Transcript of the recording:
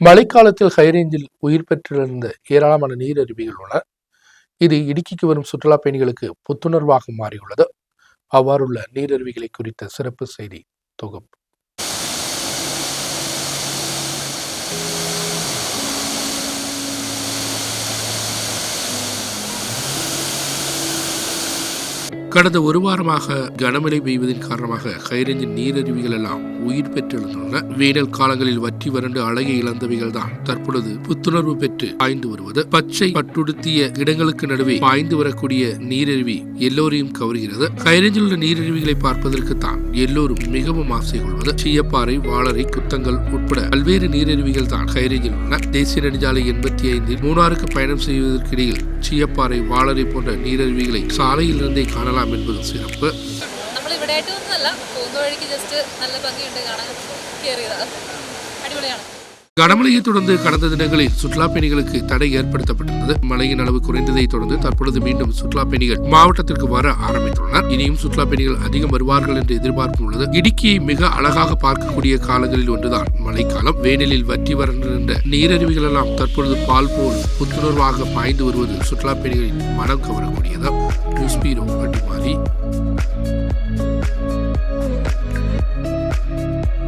மழைக்காலத்தில் ஹைரேஞ்சில் உயிர் பெற்றிருந்த ஏராளமான நீரருவிகள் உள்ளன. இது இடுக்கிக்கு வரும் சுற்றுலா பயணிகளுக்கு புத்துணர்வாக மாறியுள்ளது. அவ்வாறுள்ள நீரருவிகளை குறித்த சிறப்பு செய்தி தொகுப்பு. கடந்த ஒரு வாரமாக கனமழை பெய்வதன் காரணமாக ஹைரேஞ்சின் நீரருவிகள் எல்லாம் உயிர் பெற்றெழுந்துள்ளன. வேடல் காலங்களில் வற்றி வறண்டு அழகை இழந்தவைகள் தான் தற்பொழுது புத்துணர்வு பெற்று பாய்ந்து வருவது. பச்சை பட்டுடுத்திய இடங்களுக்கு நடுவே பாய்ந்து வரக்கூடிய நீரருவி எல்லோரையும் கவர்கிறது. ஹைரேஞ்சில் உள்ள நீரருவிகளை பார்ப்பதற்கு தான் எல்லோரும் மிகவும் ஆசை கொள்வது சீயப்பாறை வாளரை குத்தங்கள் உட்பட பல்வேறு நீரருவிகள் தான் ஹைரேஞ்சில் உள்ளன. தேசிய நெடுஞ்சாலை எண்பத்தி ஐந்தில் மூணாருக்கு பயணம் செய்வதற்கிடையில் சீயப்பாறை வாழரை போன்ற நீரருவிகளை சாலையில் இருந்தே കാണാൻ വേണ്ടി സിറപ്പ് നമ്മൾ ഇവിടെ ആയിട്ട് ഒന്നുമല്ല പോകുന്ന വഴിക്ക് ജസ്റ്റ് നല്ല ഭംഗിയുണ്ട്. കാണാൻ കയറിയതാണ് അടിപൊളിയാണ്. கனமழையை தொடர்ந்து கடந்த தினங்களில் சுற்றுலா பயணிகளுக்கு தடை ஏற்படுத்தப்பட்டிருந்தது. மழையின் அளவு குறைந்ததை தொடர்ந்து தற்பொழுது மீண்டும் சுற்றுலா பயணிகள் மாவட்டத்திற்கு வர ஆரம்பித்துள்ளனர். இனியும் சுற்றுலா பயணிகள் அதிகம் வருவார்கள் என்று எதிர்பார்ப்பு உள்ளது. இடுக்கியை மிக அழகாக பார்க்கக்கூடிய காலங்களில் ஒன்றுதான் மழைக்காலம். வேனலில் வற்றி வறண்டிருந்த நீரருவிகள் எல்லாம் தற்பொழுது பால் போல் புத்துணர்வாக பாய்ந்து வருவது சுற்றுலா பயணிகளின் மனம் கவரக்கூடியது. நியூஸ் பீரோ